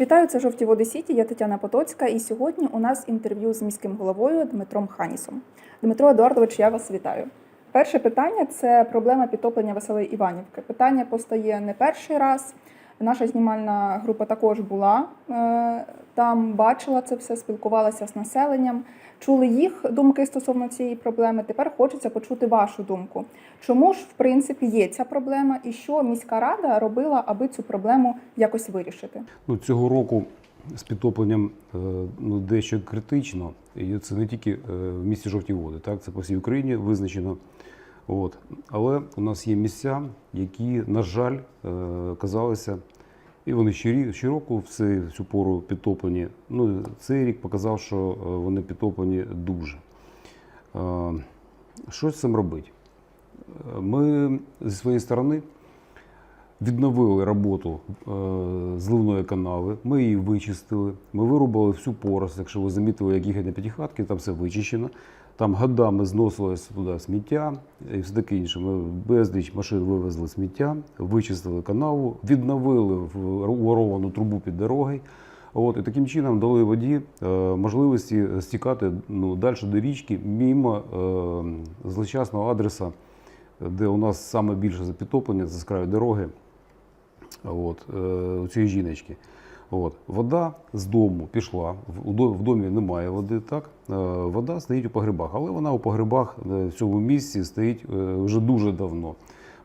Вітаю, це жовті води Сіті. Я Тетяна Потоцька, і сьогодні у нас інтерв'ю з міським головою Дмитром Ханісом. Дмитро Едуардович, я вас вітаю. Перше питання це проблема підтоплення Веселої Іванівки. Питання постає не перший раз. Наша знімальна група також була е, там, бачила це все, спілкувалася з населенням, чули їх думки стосовно цієї проблеми. Тепер хочеться почути вашу думку. Чому ж в принципі є ця проблема, і що міська рада робила, аби цю проблему якось вирішити? Ну, цього року з підтопленням е, ну, дещо критично. І це не тільки е, в місті жовті води, так це по всій Україні визначено. От. Але у нас є місця, які, на жаль, е, казалися, і вони щороку в цей- цю пору підтоплені. Ну, цей рік показав, що е, вони підтоплені дуже. Е, Що з цим робити? Ми зі своєї сторони відновили роботу зливної канави, ми її вичистили, ми вирубали всю поросль. Якщо ви замітили, як їхати на п'ятихатки, там все вичищено. Там годами зносилось туди сміття і все таке інше. Ми безліч машин вивезли сміття, вичистили канаву, відновили воровану трубу під дорогою. От, і таким чином дали воді е, можливості стікати ну, далі до річки мимо е, злочасного адреса, де у нас саме більше запідтоплення, це з краю дороги от, е, у цієї жіночки. От. Вода з дому пішла, в, домі немає води, так? Е, вода стоїть у погребах, але вона у погребах е, в цьому місці стоїть е, вже дуже давно.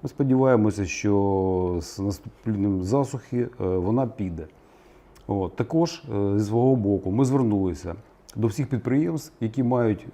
Ми сподіваємося, що з наступним засухи вона піде. От. Також зі свого боку ми звернулися до всіх підприємств, які мають,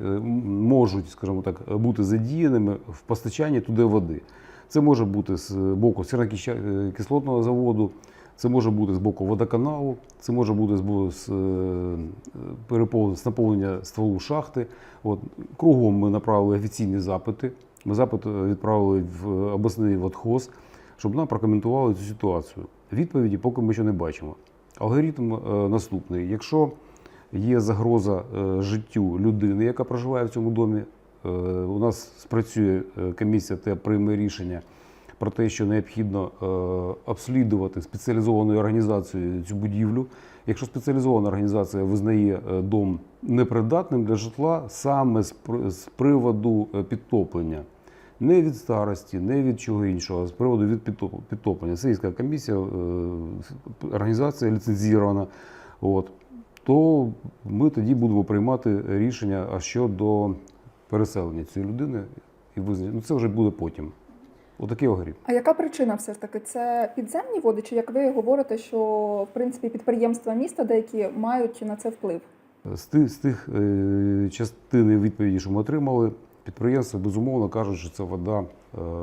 можуть, скажімо так, бути задіяними в постачанні туди води. Це може бути з боку сірокислотного заводу, це може бути з боку водоканалу, це може бути з, бо- з, е, з наповнення стволу шахти. От. Кругом ми направили офіційні запити. Ми запит е, відправили в обласний водхоз, щоб нам прокоментували цю ситуацію. Відповіді поки ми ще не бачимо. Алгоритм е, наступний: якщо є загроза е, життю людини, яка проживає в цьому домі, е, у нас спрацює е, комісія та прийме рішення про те, що необхідно е, обслідувати спеціалізованою організацією цю будівлю. Якщо спеціалізована організація визнає е, дом непридатним для житла саме з приводу е, підтоплення. Не від старості, не від чого іншого, а з приводу від підтоплення. Є комісія, організація ліцензірована. От. То ми тоді будемо приймати рішення щодо переселення цієї людини і визначення. Ну, це вже буде потім. Отакий алгоритм. А яка причина все ж таки? Це підземні води, чи як ви говорите, що в принципі підприємства міста деякі мають на це вплив? З тих, з тих е, частини відповіді, що ми отримали, підприємства безумовно кажуть, що це вода е,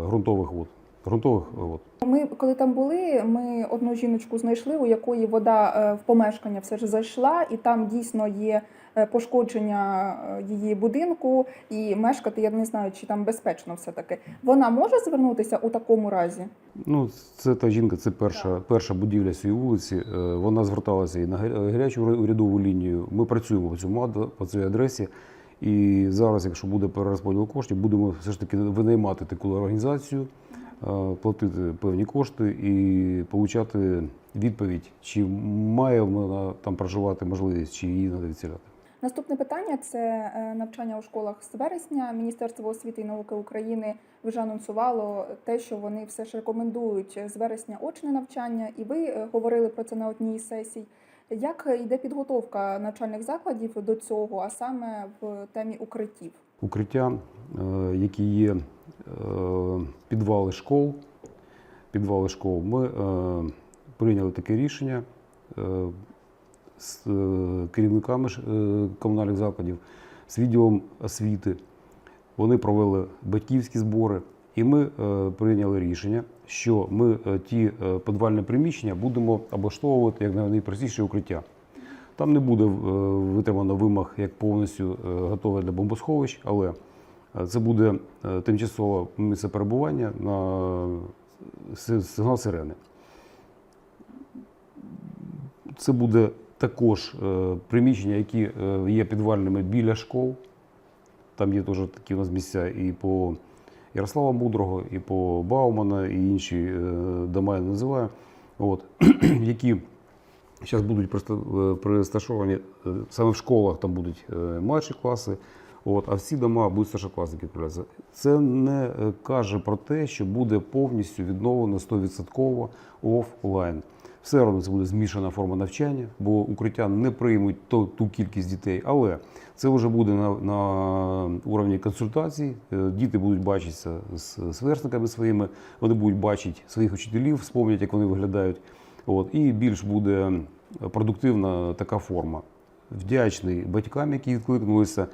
ґрунтових вод. Ґрунтових вод. Ми, коли там були, ми одну жіночку знайшли, у якої вода е, в помешкання все ж зайшла, і там дійсно є е, пошкодження е, її будинку, і мешкати, я не знаю, чи там безпечно все таки. Вона може звернутися у такому разі? Ну, це та жінка, це перша, перша будівля цієї вулиці. Е, Вона зверталася і на гаря- гарячу урядову лінію. Ми працюємо по цьому по цій адресі. І зараз, якщо буде перерозподіл коштів, будемо все ж таки винаймати таку організацію, е, платити певні кошти і отримати відповідь, чи має вона там проживати можливість, чи її треба відселяти. Наступне питання це е, навчання у школах з вересня. Міністерство освіти і науки України вже анонсувало те, що вони все ж рекомендують з вересня очне навчання, і ви е, говорили про це на одній з сесій. Як йде підготовка навчальних закладів до цього, а саме в темі укриттів? укриття, е, які є підвали школ. Підвали школ. Ми прийняли таке рішення з е, керівниками е, комунальних закладів, з відділом освіти. Вони провели батьківські збори, і ми е, прийняли рішення, що ми ті підвальні приміщення будемо облаштовувати як найпростіше укриття. Там не буде витримано вимог як повністю готове для бомбосховищ, але це буде тимчасове місце перебування на сигнал сирени. Це буде також е, приміщення, які е, є підвальними біля школ. Там є теж такі у нас місця і по Ярослава Мудрого, і по Баумана, і інші е, дома я називаю, от, які Зараз будуть приста- присташовані саме в школах, там будуть младші класи, от, а всі дома будуть старшокласники відправлятися. Це не каже про те, що буде повністю відновлено 100% офлайн. Все одно це буде змішана форма навчання, бо укриття не приймуть ту, ту кількість дітей, але це вже буде на, на уровні консультацій. Е, Діти будуть бачитися з сверстниками своїми, вони будуть бачити своїх учителів, спомнять, як вони виглядають. От, і більш буде продуктивна така форма. Вдячний батькам, які відкликнулися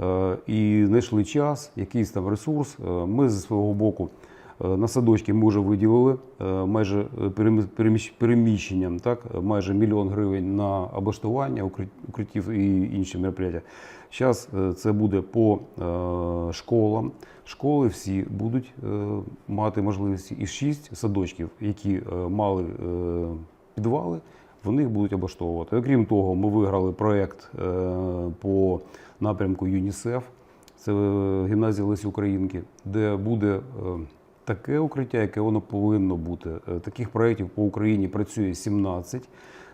е, і знайшли час, якийсь там ресурс. Е, Ми зі свого боку на садочки ми вже виділили е, майже е, переміщенням, так, е, майже мільйон гривень на облаштування укрит- укриттів і інші мероприятия. Зараз це буде по е, школам. Школи всі будуть е, мати можливості і шість садочків, які е, мали е, підвали, вони їх будуть облаштовувати. Окрім того, ми виграли проєкт е, по напрямку ЮНІСЕФ, це е, гімназія Лесі Українки, де буде е, таке укриття, яке воно повинно бути. Е, Таких проєктів по Україні працює 17.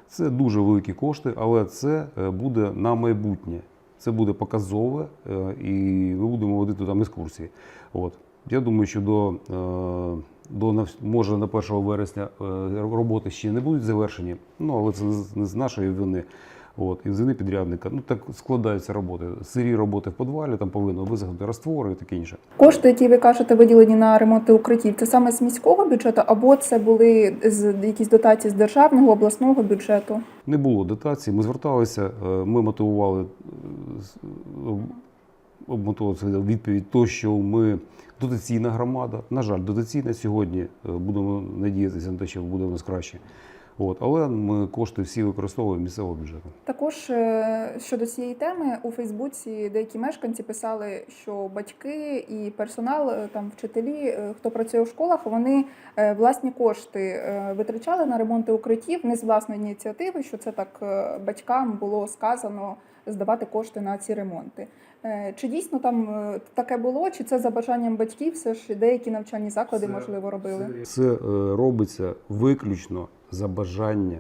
Це дуже великі кошти, але це е, буде на майбутнє. Це буде показове, е, і ми будемо водити там екскурсії. От. Я думаю, що до, до може на 1 вересня роботи ще не будуть завершені, ну але це не з нашої вини. От, і з підрядника. Ну так складаються роботи. Сирі роботи в підвалі, там повинно висохнути раствори і таке інше. Кошти, які ви кажете, виділені на ремонти укриттів, це саме з міського бюджету, або це були з якісь дотації з державного обласного бюджету? Не було дотацій. Ми зверталися, е, ми мотивували е, з- об- обмотували це відповідь, то що ми дотаційна громада. На жаль, дотаційна сьогодні е, будемо надіятися на те, що буде у нас краще. От, але ми кошти всі використовуємо місцевого бюджету. Також е, щодо цієї теми у Фейсбуці деякі мешканці писали, що батьки і персонал, е, там вчителі, е, хто працює в школах, вони власні кошти витрачали на ремонти укриттів не з власної ініціативи, що це так батькам було сказано здавати кошти на ці ремонти. Чи дійсно там таке було, чи це за бажанням батьків? Все ж деякі навчальні заклади Це- можливо робили? Це робиться виключно за бажання.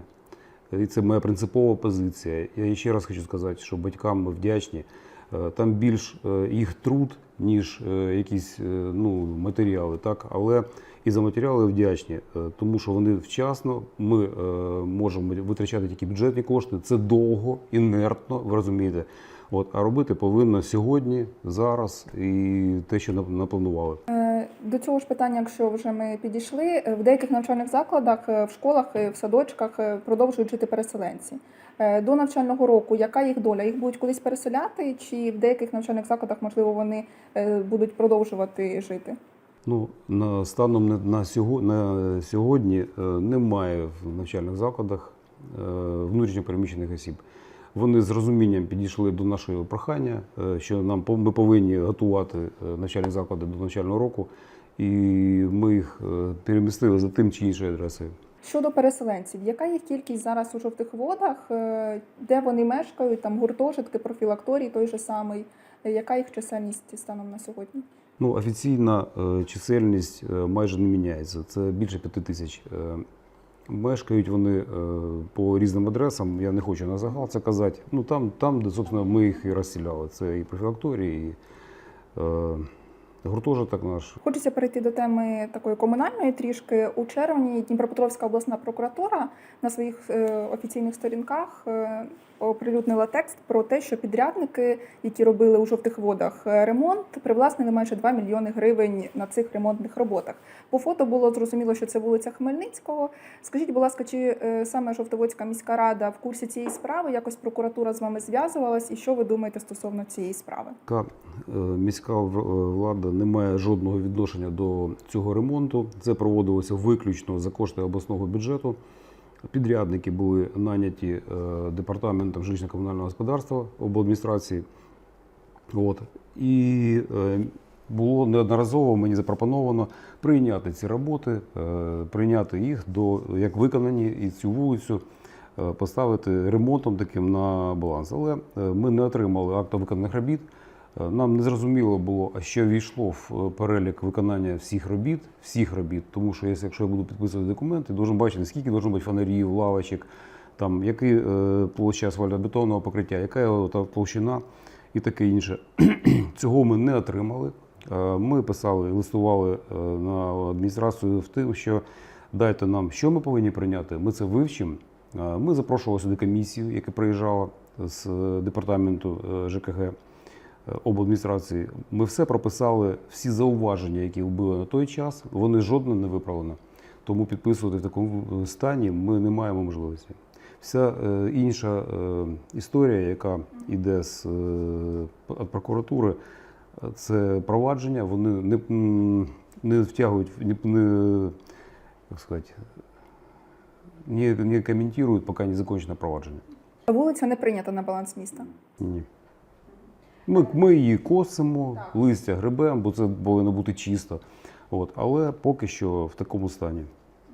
І це моя принципова позиція. Я ще раз хочу сказати, що батькам ми вдячні. Е, Там більш е, їх труд, ніж е, якісь ну, матеріали. Так? Але і за матеріали вдячні, тому що вони вчасно, ми можемо витрачати тільки бюджетні кошти. Це довго, інертно, ви розумієте. От, а робити повинно сьогодні, зараз і те, що нап- напланували. До цього ж питання, якщо вже ми підійшли, е, в деяких навчальних закладах, е, в школах, е, в садочках продовжують жити переселенці. До навчального року яка їх доля? Їх будуть кудись переселяти, чи в деяких навчальних закладах, можливо, вони будуть продовжувати жити? Ну, на, станом на, на, сьогодні, немає в навчальних закладах внутрішньопереміщених осіб. Вони з розумінням підійшли до нашого прохання, е, що нам ми повинні готувати е, навчальні заклади до навчального року, і ми їх е, перемістили за тим чи іншою адресою. Щодо переселенців, яка їх кількість зараз у жовтих водах? Де вони мешкають? Там гуртожитки, профілакторій той же самий. Яка їх чисельність станом на сьогодні? Ну, офіційна чисельність майже не міняється. Це більше п'яти тисяч. Мешкають вони е, по різним адресам. Я не хочу на загал це казати. Ну там, там, де собственно, ми їх і розсіляли. Це і профілакторії, і е, гуртожиток наш. Хочеться перейти до теми такої комунальної трішки. У червні Дніпропетровська обласна прокуратура на своїх е, офіційних сторінках е, оприлюднила текст про те, що підрядники, які робили у жовтих водах е, ремонт, привласнили майже 2 мільйони гривень на цих ремонтних роботах. По фото було зрозуміло, що це вулиця Хмельницького. Скажіть, будь ласка, чи е, саме Жовтоводська міська рада в курсі цієї справи? Якось прокуратура з вами зв'язувалась, і що ви думаєте стосовно цієї справи? Яка е, міська влада не має жодного відношення до цього ремонту. Це проводилося виключно за кошти обласного бюджету. Підрядники були наняті е, департаментом жилищно-комунального господарства обладміністрації. От. І е, було неодноразово мені запропоновано прийняти ці роботи, е, прийняти їх до як виконані і цю вулицю поставити ремонтом таким на баланс. Але ми не отримали акта виконаних робіт. Е, Нам не зрозуміло було, що війшло в е, перелік виконання всіх робіт, всіх робіт, тому що якщо- я буду підписувати документи, должен бачити, скільки должно бути фонарів, лавочок, там, який е, площа асфальтобетонного покриття, яка його та площина і таке інше. Цього ми не отримали. Ми писали, листували на адміністрацію в тим, що дайте нам, що ми повинні прийняти. Ми це вивчимо. Ми запрошували сюди комісію, яка приїжджала з департаменту ЖКГ е, обладміністрації. Ми все прописали, всі зауваження, які були на той час, вони жодне не виправлено. Тому підписувати в такому е, стані ми не маємо можливості. Вся е, інша історія, яка йде з прокуратури, це провадження. Вони не, не втягують, не, не, як сказати, не, не коментують, поки не закінчено провадження. Вулиця не прийнята на баланс міста. Ні. Ми, ми її косимо, листя грибемо, бо це повинно бути чисто. От, але поки що в такому стані.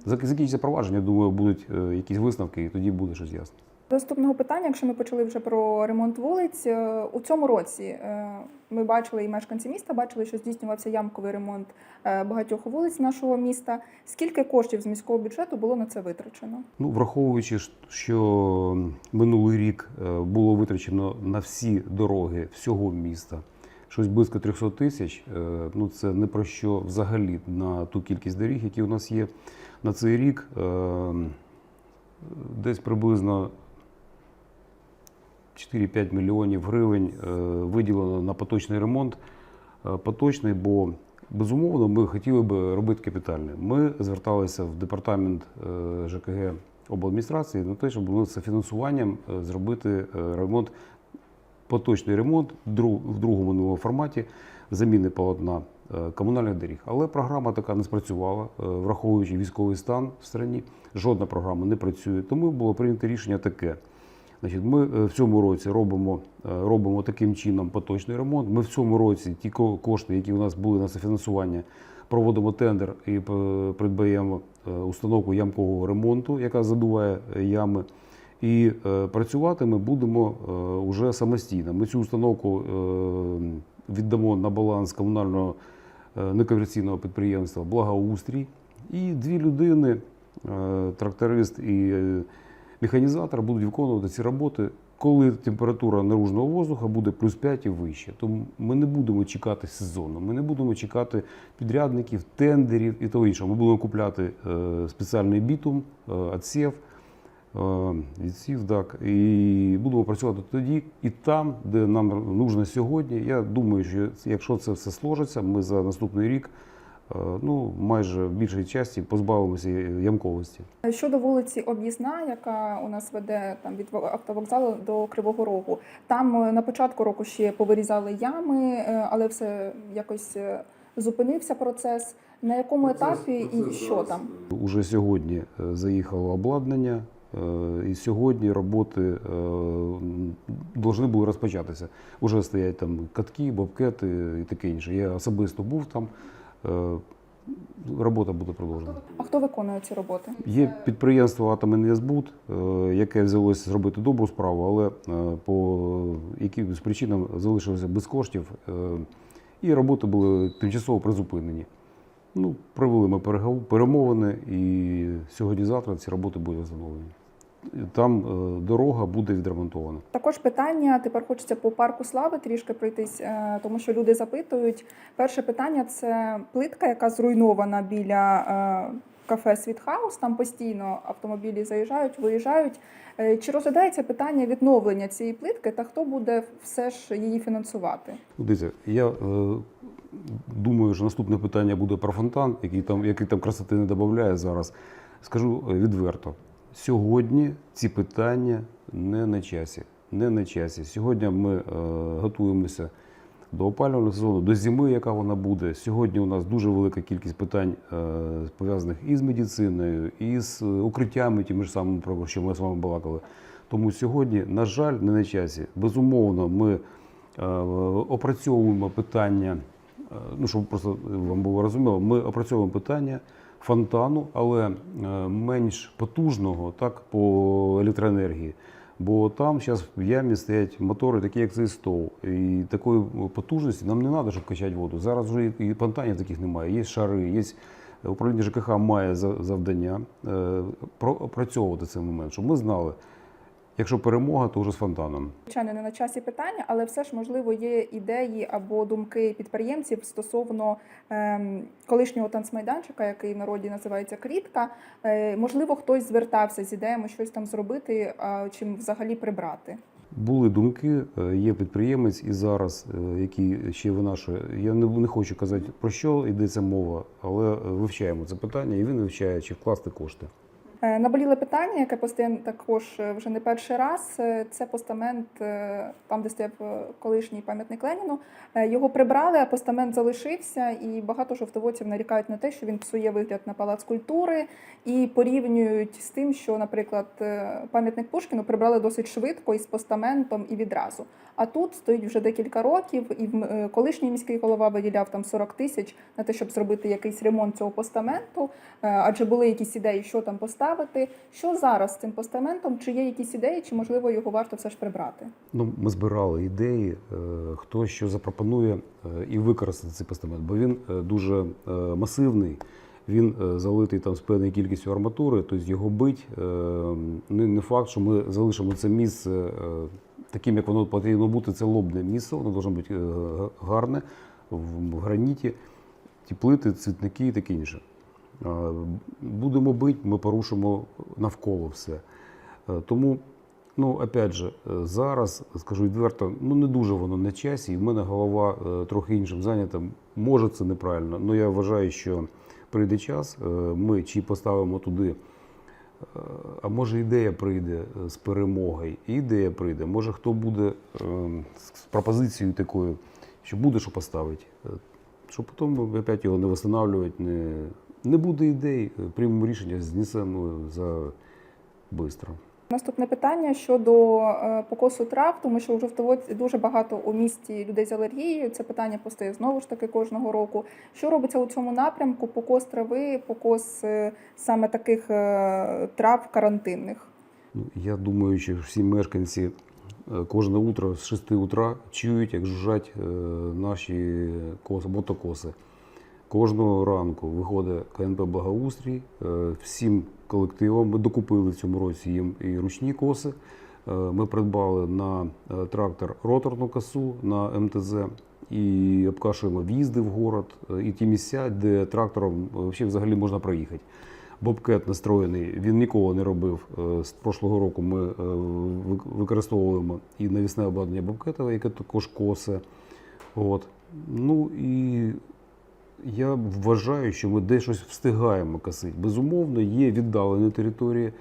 Закінчиться провадження, думаю, будуть е, якісь висновки, і тоді буде щось ясно. Наступного питання, якщо ми почали вже про ремонт вулиць, е, у цьому році е, ми бачили і мешканці міста бачили, що здійснювався ямковий ремонт е, багатьох вулиць нашого міста. Скільки коштів з міського бюджету було на це витрачено? Ну, враховуючи, що минулий рік було витрачено на всі дороги всього міста щось близько 300 тисяч, ну це не про що взагалі на ту кількість доріг, які у нас є на цей рік. е, Десь приблизно 4-5 мільйонів гривень е, виділено на поточний ремонт. Е, Поточний, бо безумовно ми хотіли би робити капітальне. Ми зверталися в департамент е, ЖКГ обладміністрації на те, щоб ми з фінансуванням е, зробити е, ремонт, поточний ремонт в другому новому форматі заміни полотна комунальних доріг. Але програма така не спрацювала, враховуючи військовий стан в країні. Жодна програма не працює. Тому було прийнято рішення таке. Значить, ми е, в цьому році робимо, е, робимо таким чином поточний ремонт. Ми в цьому році ті кошти, які у нас були на софінансування, проводимо тендер і е, придбаємо установку ямкового ремонту, яка задуває ями. І працювати ми будемо е, уже самостійно. Ми цю установку віддамо на баланс комунального некомерційного підприємства Благоустрій. І дві людини, тракторист і механізатор, будуть виконувати ці роботи, коли температура наружного воздуха буде плюс 5 і вище. Тому ми не будемо чекати сезону, ми не будемо чекати підрядників, тендерів і того іншого. Ми будемо купляти е, спеціальний бітум, е, отсів, е, відсів, так, і будемо працювати тоді і там, де нам нужно сьогодні. Я думаю, що якщо це все сложиться, ми за наступний рік ну, майже в більшій часті позбавимося ямковості. Щодо вулиці Об'їзна, яка у нас веде там від автовокзалу до Кривого Рогу, там е, на початку року ще повирізали ями, е, але все якось е, зупинився процес. На якому етапі і що там? Уже сьогодні е, заїхало обладнання, е, і сьогодні роботи е, повинні були розпочатися. Уже стоять там катки, бобкети і таке інше. Я особисто був там. Е, Робота буде продовжена. А хто виконує ці роботи? Є підприємство «Атомінвестбуд», е, яке взялося зробити добру справу, але е, по якимось причинам залишилося без коштів, і роботи були тимчасово призупинені. Ну, провели ми перемовини, і сьогодні-завтра ці роботи будуть встановлені. Там е, дорога буде відремонтована. Також питання тепер хочеться по парку слави трішки пройтись, е, тому що люди запитують. Перше питання це плитка, яка зруйнована біля е, кафе Світхаус. Там постійно автомобілі заїжджають, виїжджають. Чи розглядається питання відновлення цієї плитки та хто буде все ж її фінансувати? Ну, Дивіться, я е, думаю, що наступне питання буде про фонтан, який там, який там красоти не додає зараз. Скажу відверто: сьогодні ці питання не на часі. Не на часі. Сьогодні ми е, готуємося до опалювального сезону, до зими, яка вона буде. Сьогодні у нас дуже велика кількість питань, е, пов'язаних і з медициною, і з е, укриттями, тими ж самими, про що ми з вами балакали. Тому сьогодні, на жаль, не на часі. Безумовно, ми е, опрацьовуємо питання, е, ну щоб просто вам було розуміло, ми опрацьовуємо питання фонтану, але е, менш потужного так, по електроенергії. Бо там зараз в ямі стоять мотори, такі як стол. І такої потужності нам не треба, щоб качати воду. Зараз вже і фонтанів таких немає. Є шари, є управління ЖКХ має за- завдання е, про- опрацьовувати цей момент, щоб ми знали, Якщо перемога, то вже з фонтаном. Звичайно, не на часі питання, але все ж можливо є ідеї або думки підприємців стосовно ем, колишнього танцмайданчика, який в народі називається Клітка. Е, можливо, хтось звертався з ідеями щось там зробити, а, чи взагалі прибрати. Були думки, е, є підприємець і зараз, е, який ще винашує. Я не, не хочу казати про що йдеться мова, але е, вивчаємо це питання, і він вивчає, чи вкласти кошти. Е, Наболіле питання, яке постає також е, вже не перший раз. е, Це постамент, там, де стояв колишній пам'ятник Леніну. Його прибрали, а постамент залишився, і багато жовтоводців нарікають на те, що він псує вигляд на палац культури і порівнюють з тим, що, наприклад, пам'ятник Пушкіну прибрали досить швидко із постаментом і відразу. А тут стоїть вже декілька років, і е, колишній міський голова виділяв там 40 тисяч на те, щоб зробити якийсь ремонт цього постаменту. Е, Адже були якісь ідеї, що там поставити. Що зараз з цим постаментом? Чи є якісь ідеї, чи можливо його варто все ж прибрати? Ну, ми збирали ідеї, е, хто що запропонує і використати цей постамент, бо він дуже масивний. Він е, залитий там з певною кількістю арматури, тобто його бить. е, Не, факт, що ми залишимо це місце е, таким, як воно потрібно бути. Це лобне місце, воно має бути гарне в граніті, ті плити, цвітники і таке інше. Будемо бити, ми порушимо навколо все. Тому Ну, опять же, зараз скажу відверто, ну не дуже воно на часі, і в мене голова трохи іншим зайнята. Може, це неправильно. але я вважаю, що прийде час, е, ми чи поставимо туди. е, А може ідея прийде е, з перемогою, і ідея прийде. Може хто буде з пропозицією такою, що буде що поставити. що потім опять його не встановлювати, не, не буде ідей, приймемо рішення, знесемо за швидко. Наступне питання щодо е, покосу трав, тому що у жовтоводці дуже багато у місті людей з алергією. Це питання постає знову ж таки кожного року. Що робиться у цьому напрямку? Покос трави, покос е, саме таких е, трав карантинних. Ну, Я думаю, що всі мешканці кожне утро з 6 утра чують, як жужжать наші коси, мотокоси. Кожного ранку виходить КНП Благоустрій е, всім колективом. Ми докупили в цьому році їм і ручні коси. Е, Ми придбали на е, трактор роторну косу на МТЗ і обкашуємо в'їзди в город і ті місця, де трактором взагалі- можна проїхати. Бобкет настроєний, він ніколи не робив. З прошлого року ми використовуємо і навісне обладнання бобкетове, яке також косе. От. Ну і я вважаю, що ми десь щось встигаємо косити. Безумовно, є віддалені території,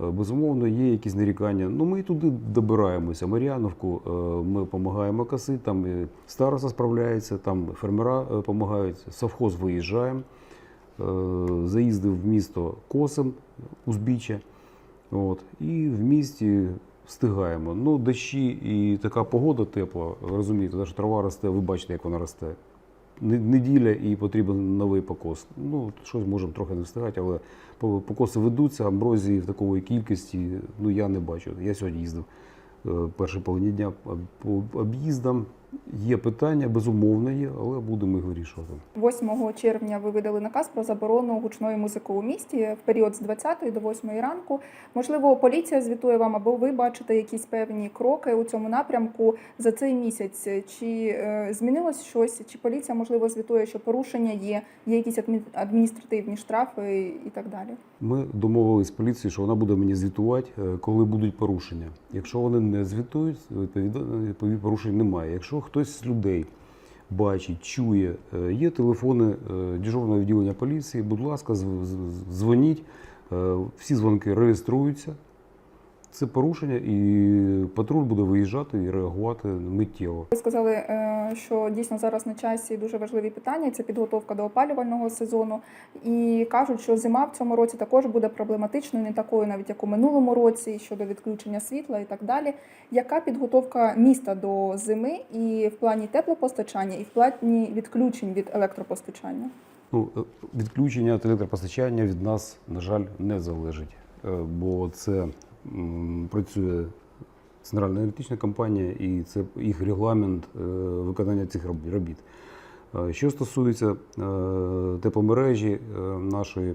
е, безумовно, є якісь нарікання. Ну, ми і туди добираємося. Мар'яновку е, ми допомагаємо косити, там і староста справляється, там фермера допомагають, совхоз виїжджаємо. Е, Заїздив в місто косим узбіччя. От, і в місті встигаємо. Ну, дощі і така погода тепла, розумієте, що трава росте, ви бачите, як вона росте. Не- Неділя і потрібен новий покос. Ну, щось можемо трохи не встигати, але по- покоси ведуться, амброзії в такої кількості ну, я не бачу. Я сьогодні їздив перше перші половині дня по об'їздам. Є питання, безумовно є, але будемо їх вирішувати. 8 червня ви видали наказ про заборону гучної музики у місті в період з 20 до 8 ранку. Можливо, поліція звітує вам, або ви бачите якісь певні кроки у цьому напрямку за цей місяць. Чи е, змінилось щось? Чи поліція можливо звітує, що порушення є, є якісь адмі- адміністративні штрафи і так далі? Ми домовились з поліцією, що вона буде мені звітувати, е, коли будуть порушення. Якщо вони не звітують, відповідно порушень немає. Якщо хтось з людей бачить, чує, е, є телефони е, дежурного відділення поліції, будь ласка, дзвоніть. Е, Всі дзвонки реєструються. Це порушення, і патруль буде виїжджати і реагувати миттєво. Ви сказали, е, що дійсно зараз на часі дуже важливі питання. Це підготовка до опалювального сезону. І кажуть, що зима в цьому році також буде проблематичною, не такою, навіть як у минулому році, щодо відключення світла і так далі. Яка підготовка міста до зими і в плані теплопостачання, і в плані відключень від електропостачання? Ну, е, відключення від електропостачання від нас, на жаль, не залежить, Е, бо це працює центральна енергетична компанія і це їх регламент е, виконання цих робіт. Е, Що стосується е, тепломережі нашої,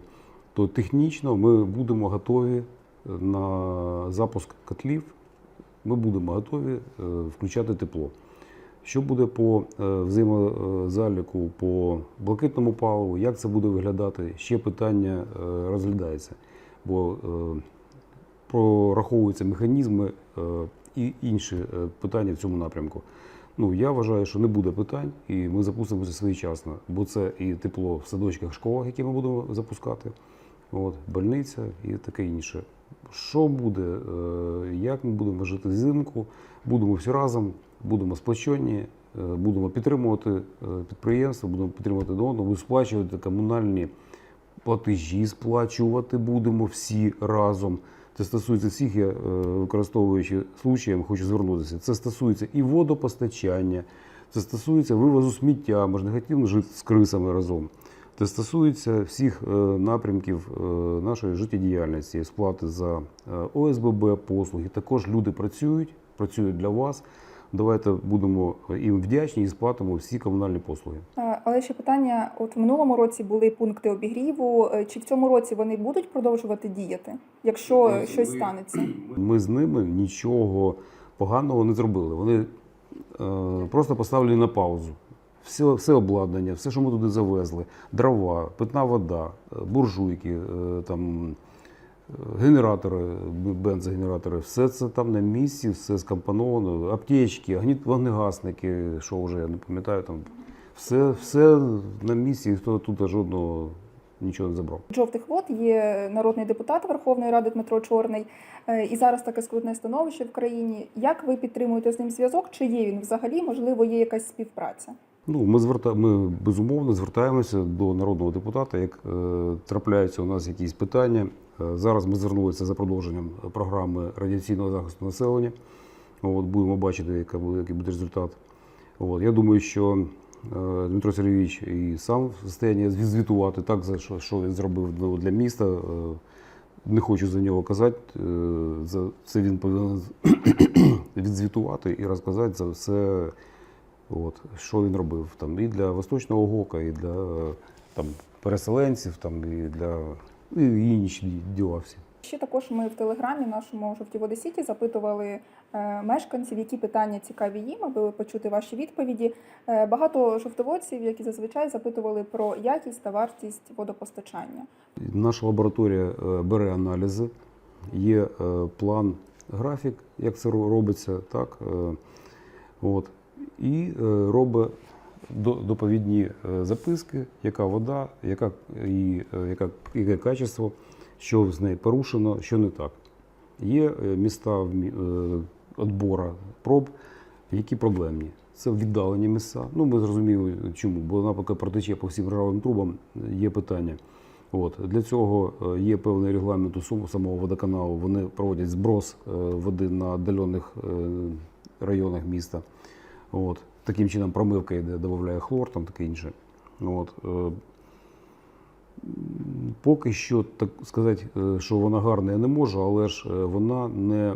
то технічно ми будемо готові на запуск котлів Ми будемо готові включати тепло. Що буде по взаємозаліку по блакитному паливу, як це буде виглядати? Ще питання розглядається, бо прораховуються механізми е, і інші е, питання в цьому напрямку. Ну, я вважаю, що не буде питань, і ми запустимося своєчасно, бо це і тепло в садочках, школах, які ми будемо запускати, от, больниця і таке інше. Що буде, е, як ми будемо жити взимку, будемо всі разом, будемо сплочені, будемо підтримувати підприємства, будемо підтримувати одного, сплачувати комунальні платежі, сплачувати будемо всі разом. Це стосується всіх, я е, використовуючи случаєм, хочу звернутися. Це стосується і водопостачання, це стосується вивозу сміття. може ж не хотіли жити з крисами разом. Це стосується всіх е, напрямків е, нашої життєдіяльності, сплати за ОСББ послуги. Також люди працюють, працюють для вас. Давайте будемо їм вдячні і сплатимо всі комунальні послуги. Але ще питання: от в минулому році були пункти обігріву. е, Чи в цьому році вони будуть продовжувати діяти, якщо Ми- щось станеться? Ми з ними нічого поганого не зробили. Вони е, просто поставлені на паузу. Все, все обладнання, все, що ми туди завезли, дрова, питна вода, е, буржуйки, е, там, генератори, бензогенератори, все це там на місці, все скомпоновано, аптечки, вогнегасники, що вже я не пам'ятаю, там все, все на місці, ніхто тут жодного нічого не забрав. Жовтих вод є народний депутат Верховної Ради Дмитро Чорний, Е, і зараз таке скрутне становище в країні. Як ви підтримуєте з ним зв'язок? Чи є він взагалі? Можливо, є якась співпраця? Ну, ми зверта... ми безумовно звертаємося до народного депутата, як е, трапляються у нас якісь питання. Е, зараз ми звернулися за продовженням програми радіаційного захисту населення. От, будемо бачити, який буде результат. От, я думаю, що е, Дмитро Сергійович і сам в стані звітувати так, за що, він зробив для- міста. Е, не хочу за нього казати. За це він повинен відзвітувати і розказати за все. От, що він робив там і для Восточного Гока, і для там, переселенців, там, і для і інші діла всі. Ще також ми в телеграмі нашому жовті води Сіті запитували е, мешканців, які питання цікаві їм, аби почути ваші відповіді. Е, багато жовтоводців, які зазвичай запитували про якість та вартість водопостачання. Наша лабораторія е, бере аналізи, є план, графік, як це робиться, так, от, і робить доповідні е, записки, яка вода, яка, і, е, яка, яке качество, що з нею порушено, що не так. Є е, міста відбору проб, які проблемні. Це віддалені місця. Ну, ми зрозуміли чому, бо вона поки протече по всім ржавим трубам, є питання. От. Для цього є певний регламент у самого водоканалу. Вони проводять зброс води на віддалених районах міста. От. Таким чином промивка йде, додає хлор, там таке інше. От. е, Поки що так сказати, е, що вона гарна, я не можу, але ж е, вона не,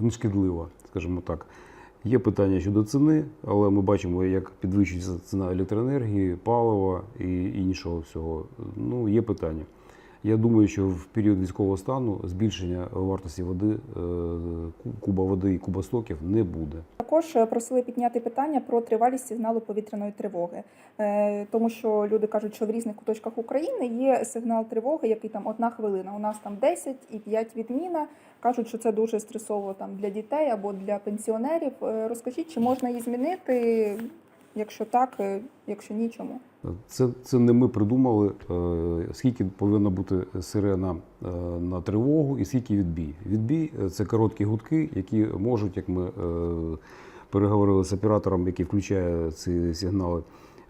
не шкідлива, скажімо так. Є питання щодо ціни, але ми бачимо, як підвищується ціна електроенергії, палива і іншого всього. Ну, є питання. Я думаю, що в період військового стану збільшення вартості води, е, куба води і куба стоків не буде. Також е, просили підняти питання про тривалість сигналу повітряної тривоги, Е, тому що люди кажуть, що в різних куточках України є сигнал тривоги, який там одна хвилина. У нас там 10 і 5 відміна. Кажуть, що це дуже стресово там для дітей або для пенсіонерів. Розкажіть, чи можна її змінити? Якщо так, якщо ні, чому? Це, це не ми придумали, е, скільки повинна бути сирена е, на тривогу і скільки відбій. Відбій це короткі гудки, які можуть, як ми е, переговорили з оператором, який включає ці сигнали,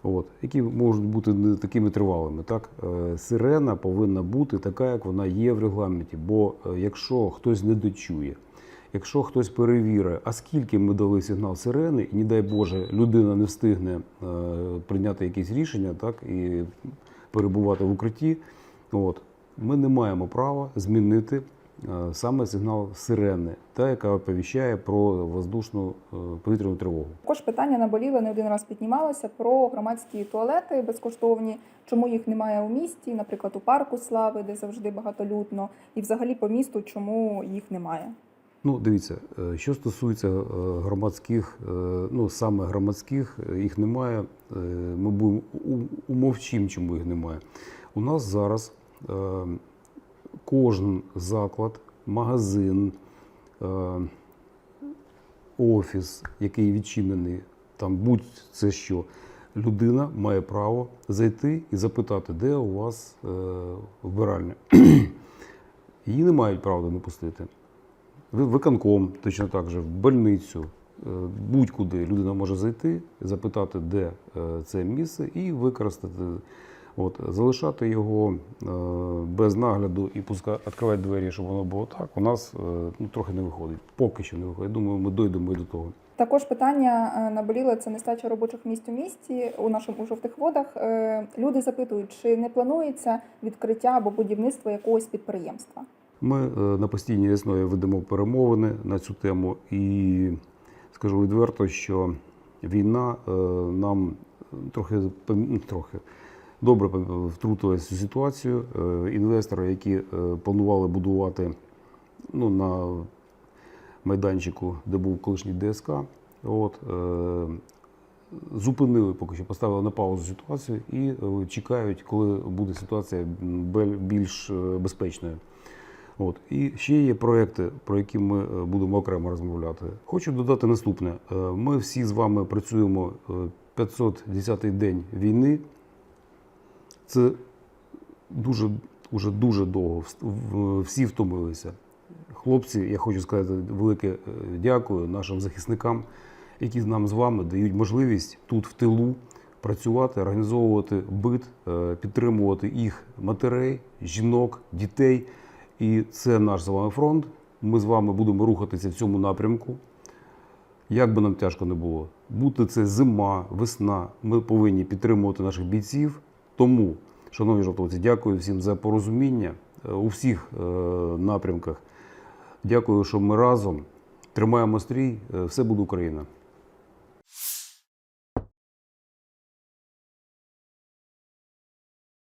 от, які можуть бути не такими тривалими. Так? Сирена повинна бути така, як вона є в регламенті. Бо якщо хтось не дочує, Якщо хтось перевірить, а скільки ми дали сигнал сирени, і не дай Боже, людина не встигне е, прийняти якісь рішення, так і перебувати в укритті, от ми не маємо права змінити е, саме сигнал сирени, та яка оповіщає про воздушну е, повітряну тривогу. Також питання наболіло не один раз піднімалося про громадські туалети безкоштовні. Чому їх немає у місті, наприклад, у парку слави, де завжди багатолюдно, і взагалі по місту, чому їх немає? Ну, дивіться, е, що стосується е, громадських, е, ну саме громадських, їх немає. Ми будемо умовчим, чому їх немає. У нас зараз кожен заклад, магазин, офіс, який відчинений, там будь-це що, людина має право зайти і запитати, де у вас вбиральня. Її не мають права не пустити. Ви- Виконком точно так же, в больницю, е, будь-куди людина може зайти, запитати, де е, це місце, і використати, от, залишати його е, без нагляду і пускати, відкривати двері, щоб воно було так. У нас ну, трохи не виходить. Поки що не виходить. Думаю, ми дійдемо і до того. Також питання наболіло це нестача робочих місць у місті у нашому у жовтих водах. Люди запитують, чи не планується відкриття або будівництво якогось підприємства. Ми е, на постійній основі ведемо перемовини на цю тему, і скажу відверто, що війна е, нам трохи ну, трохи добре втрутилася цю ситуацію. Е, Інвестори, які планували будувати ну, на майданчику, де був колишній ДСК, от, зупинили поки що, поставили на паузу ситуацію і чекають, коли буде ситуація більш безпечною. От. І ще є проекти, про які ми е, будемо окремо розмовляти. Хочу додати наступне: Е, ми всі з вами працюємо е, 510-й день війни. Це дуже, уже дуже довго. Всі втомилися. Хлопці, я хочу сказати велике е, дякую нашим захисникам, які нам з вами дають можливість тут в тилу працювати, організовувати бит, е, підтримувати їх матерей, жінок, дітей. І це наш з вами фронт. Ми з вами будемо рухатися в цьому напрямку. Як би нам тяжко не було, бути це зима, весна. Ми повинні підтримувати наших бійців. Тому, шановні жовтовці, дякую всім за порозуміння е, у всіх е, напрямках. Дякую, що ми разом тримаємо стрій. Е, Все буде Україна.